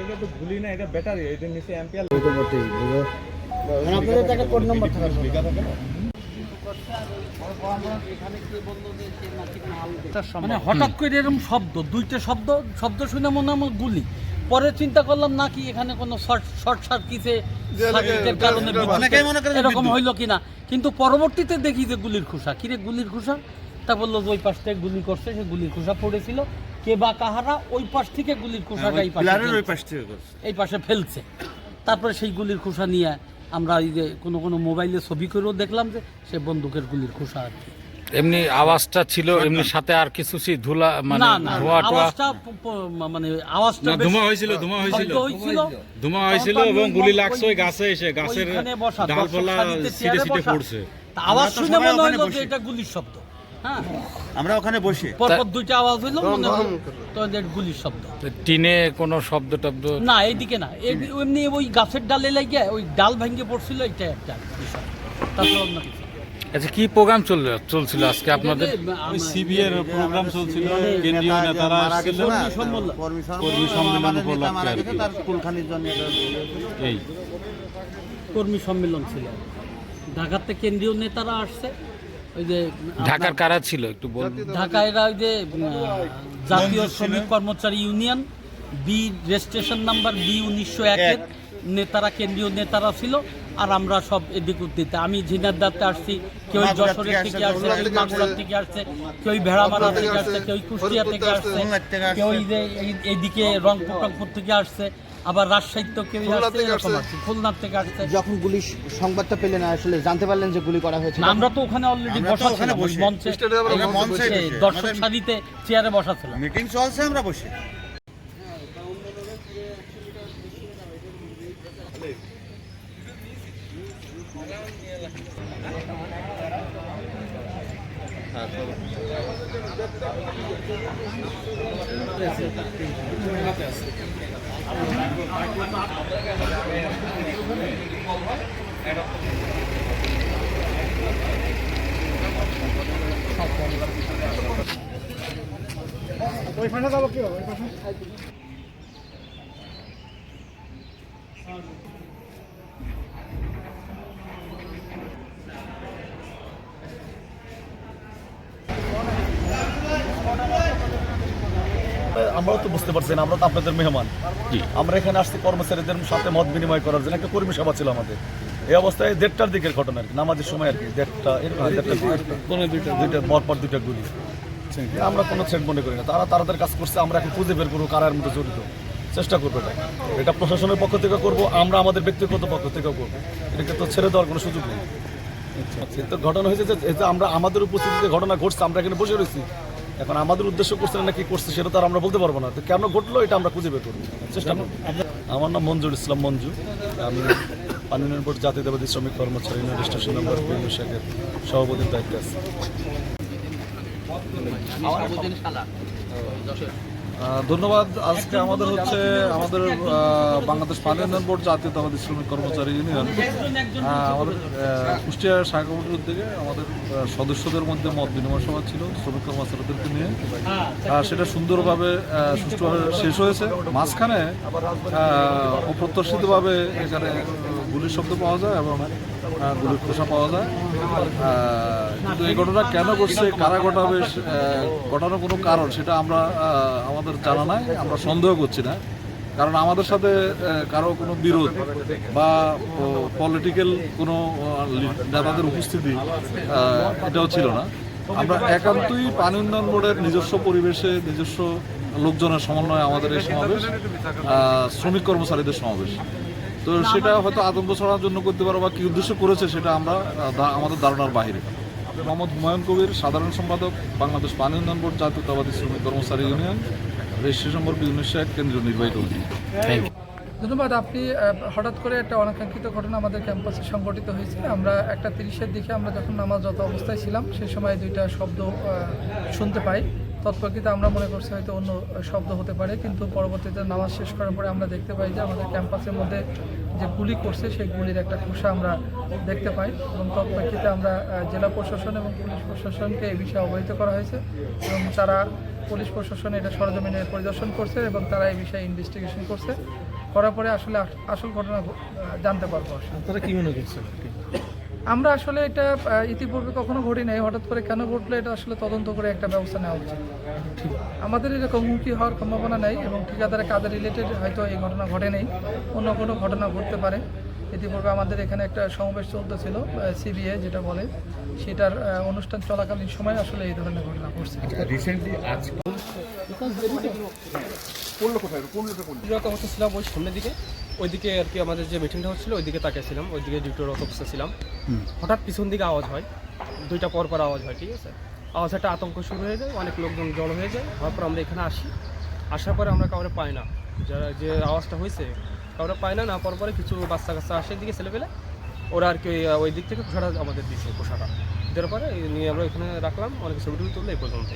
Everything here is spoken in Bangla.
এটা তো ভুলি না এটা ব্যাটারি এটা নিচে অ্যাম্পিয়ার আপনাদের একটা কোড নম্বর থাকার লেখা থাকে না মানে হঠাৎ করে এরকম শব্দ দুইটা শব্দ শব্দ শুনে মনে আমার গুলি। পরে চিন্তা করলাম নাকি এখানে কোনো শর্ট শর্ট সার্কিটে কারণে এরকম হইল কিনা? কিন্তু পরবর্তীতে দেখি যে গুলির খুসা। কিরে গুলির খুসা? তা বলল ওই পাশ থেকে গুলি করছে সে গুলির খুসা পড়েছিল। কে বা কাহারা ওই পাশ থেকে গুলির খুসাটা এই পাশে ফেলছে। এই পাশে ফেলছে। তারপরে সেই গুলির খুসা নিয়ে আমরা এই যে কোনো কোনো মোবাইলে ছবি করেও দেখলাম যে সে বন্দুকের গুলির খুসা আর কি। এমনি আওয়াজটা ছিল এমনি সাথে আর কিছু ছি ধুলা মানে ধোয়া টোয়া মানে আওয়াজটা ধোঁয়া হয়েছিল, ধোঁয়া হয়েছিল। ধোঁয়া হয়েছিল। এবং গুলি লাগছে ওই গাছে এসে গাছের ডালপালা ছিটে ছিটে পড়ছে। আওয়াজ শুনে মনে হলো যে এটা গুলির শব্দ। হ্যাঁ। আমরা ওখানে বসে। পরপর দুইটা আওয়াজ হইল মনে হলো তো এটা গুলির শব্দ। টিনে কোনো শব্দ টব্দ? না এইদিকে না। এই- এমনি ওই গাছের ডালে লাগিয়ে ওই ডাল ভেঙে পড়ছিল এটা একটা বিষয়। তারপর অন্য কিছু। আচ্ছা কি প্রোগ্রাম চল চলছিল আজকে আপনাদের? সিবিএর প্রোগ্রাম চলছিল কেন্দ্রীয় নেতারা আসছিল কর্মী সম্মেলন। কর্মী কর্মী সম্মেলন উপলক্ষে আর তার কুলখানির জন্য এই। কর্মী সম্মেলন ছিল। ঢাকাতে কেন্দ্রীয় নেতারা আসছে। ওই যে আপনার- ঢাকার কারা ছিল? একটু বলুন ঢাকা এরা ওই যে জাতীয় শ্রমিক কর্মচারী union B registration number B উনিশশো একের নেতারা কেন্দ্রীয় নেতারা ছিল আর আমরা সব এদিক উদ্দিতে আমি ঝিনারদাতে আসছি কেউ যশোরের থেকে আসছে, কেউ মাগুরার থেকে আসছে। কেউ ভেড়ামারা থেকে আসছে কেউ কুষ্টিয়া থেকে আসছে। কেউ এইদিকে রংপুর টংপুর থেকে আসছে। আবার রাজশাহী তো কেউ আসছে এরকম আসছে। খুলনার থেকে আসছে। যখন গুলি সংবাদটা পেলেন আসলে জানতে পারলেন যে গুলি করা হয়েছে। আমরা তো ওখানে অলরেডি বসা ছিলাম মঞ্চে। দর্শক সারিতে চেয়ারে বসা ছিলাম। মিটিং চলছে আমরা বসে। ওইখানে যাব কি হবে? ওইখানে? আমরাও তো বুঝতে পারছি না আমরা তো আপনাদের মেহমান। আমরা এখানে আসছি কর্মচারীদের সাথে মত বিনিময় করার জন্য একটা কর্মী সভা ছিল আমাদের। এই অবস্থায় দেড়টার দিকের ঘটনা আর কি নামাজের সময় আর কি দেড়টা এরকম দেড়টা দুইটা দুইটা পরপর দুইটা গুলি আমরা কোনো থ্রেট মনে করি না তারা তাদের কাজ করছে আমরা এখন খুঁজে বের করব কারার মধ্যে জড়িত। চেষ্টা করব এটা। এটা প্রশাসনের পক্ষ থেকে করব আমরা আমাদের ব্যক্তিগত পক্ষ থেকেও করব। এটাকে তো ছেড়ে দেওয়ার কোনো সুযোগ নেই। আচ্ছা, তো ঘটনা হয়েছে যে যে আমরা আমাদের উপস্থিতিতে ঘটনা ঘটছে আমরা এখানে বসে রয়েছি। এখন আমাদের উদ্দেশ্য করছে না কি করছে সেটা তো আর আমরা বলতে পারব না। তো কেন ঘটলো এটা আমরা খুঁজে বের করব। চেষ্টা আমার নাম মঞ্জুর ইসলাম মঞ্জু। আমি পানি বোর্ড জাতীয়তাবাদী শ্রমিক কর্মচারী ইউনিয়ন স্টেশন নম্বর শাখের সভাপতির দায়িত্বে আছে। ধন্যবাদ। আজকে আমাদের হচ্ছে আমাদের বাংলাদেশ পানি উন্নয়ন বোর্ড জাতীয়তাবাদী শ্রমিক কর্মচারী ইউনিয়ন। আমাদের কুষ্টিয়া শাখা কমিটির থেকে আমাদের সদস্যদের মধ্যে মত বিনিময় সভা ছিল শ্রমিক কর্মচারীদেরকে নিয়ে। আহ, সেটা সুন্দরভাবে সুষ্ঠুভাবে শেষ হয়েছে। মাঝখানে অপ্রত্যাশিতভাবে এখানে গুলির শব্দ পাওয়া যায় এবং গুলির খোসা পাওয়া যায়। কিন্তু এই ঘটনা কেন ঘটছে, কারা ঘটাবে ঘটানোর কোনো কারণ সেটা আমরা আমাদের জানা নাই, আমরা সন্দেহ করছি না। কারণ আমাদের সাথে কারও কোনো বিরোধ বা পলিটিক্যাল কোনো নেতাদের উপস্থিতি এটাও ছিল না। আমরা একান্তই পানি উন্নয়ন বোর্ডের নিজস্ব পরিবেশে, নিজস্ব লোকজনের সমন্বয়ে আমাদের এই সমাবেশ শ্রমিক কর্মচারীদের সমাবেশ। তো সেটা হয়তো আতঙ্ক ছড়ানোর জন্য করতে পারো বা কি উদ্দেশ্য করেছে সেটা আমরা আমাদের ধারণার বাইরে। মোহাম্মদ হুমায়ুন কবির, সাধারণ সম্পাদক, বাংলাদেশ পানি উন্নয়ন বোর্ড জাতীয়তাবাদী শ্রমিক কর্মচারী ইউনিয়ন, রেজিস্ট্রেশন নম্বর উনিশশো এক, কেন্দ্রীয় নির্বাহী কমিটি। ধন্যবাদ, আপনি হঠাৎ করে একটা অনাকাঙ্ক্ষিত ঘটনা আমাদের ক্যাম্পাসে সংঘটিত হয়েছে। আমরা একটা তিরিশের দিকে আমরা যখন নামাজরত অবস্থায় ছিলাম সেই সময় দুইটা শব্দ শুনতে পাই। তৎপ্রকৃতে আমরা মনে করছি হয়তো অন্য শব্দ হতে পারে, কিন্তু পরবর্তীতে নামাজ শেষ করার পরে আমরা দেখতে পাই যে আমাদের ক্যাম্পাসের মধ্যে যে গুলি করছে, সেই গুলির একটা খোসা আমরা দেখতে পাই এবং তৎপ্রেক্ষিতে আমরা জেলা প্রশাসন এবং পুলিশ প্রশাসনকে এই বিষয়ে অবহিত করা হয়েছে এবং তারা পুলিশ প্রশাসন এটা সরজমিনে পরিদর্শন করছে এবং তারা এই বিষয়ে ইনভেস্টিগেশন করছে করার পরে আসলে আস- আসল ঘটনা জানতে পারব আসলে। আপনারা কি মনে করছেন আমরা আসলে এটা ইতিপূর্বে কখনো ঘটি নাই। হঠাৎ করে কেন ঘটলো এটা আসলে তদন্ত করে একটা ব্যবস্থা নেওয়া উচিত। আমাদের এরকম হুমকি হওয়ার সম্ভাবনা নাই এবং ঠিকাদারের কাজে রিলেটেড হয়তো এই ঘটনা ঘটে নেই। অন্য কোনো ঘটনা ঘটতে পারে। ইতিপূর্বে আমাদের এখানে একটা সমাবেশ চলতেছিল সিবিএ যেটা বলে। সেটার অনুষ্ঠান চলাকালীন সময় আসলে এই ধরনের ঘটনা ঘটছে। ছিলাম ওই সামনের দিকে। ওইদিকে আর কি আমাদের যে মিটিংটা হচ্ছিল ওইদিকে তাকিয়েছিলাম ওইদিকে ডিউটির অবস্থা ছিলাম। হঠাৎ পিছন দিকে আওয়াজ হয়। দুইটা পর পর আওয়াজ হয় ঠিক আছে? আওয়াজ একটা আতঙ্ক শুরু হয়ে যায় অনেক লোকজন জড়ো হয়ে যায়। হওয়ার পর আমরা এখানে আসি। আসার পরে আমরা কাউরে পাই না। যারা যে আওয়াজটা হয়েছে কাউরে পাই না না পর পরে কিছু বাচ্চা কাচ্চা আসে দিকে ছেলে পেলে ওরা আর কি ওই- ওই দিক থেকে পোষাটা আমাদের দিচ্ছে পোষাটা দেওয়ার পরে নিয়ে আমরা এখানে রাখলাম অনেক ছবি টবি তুললে এই পর্যন্ত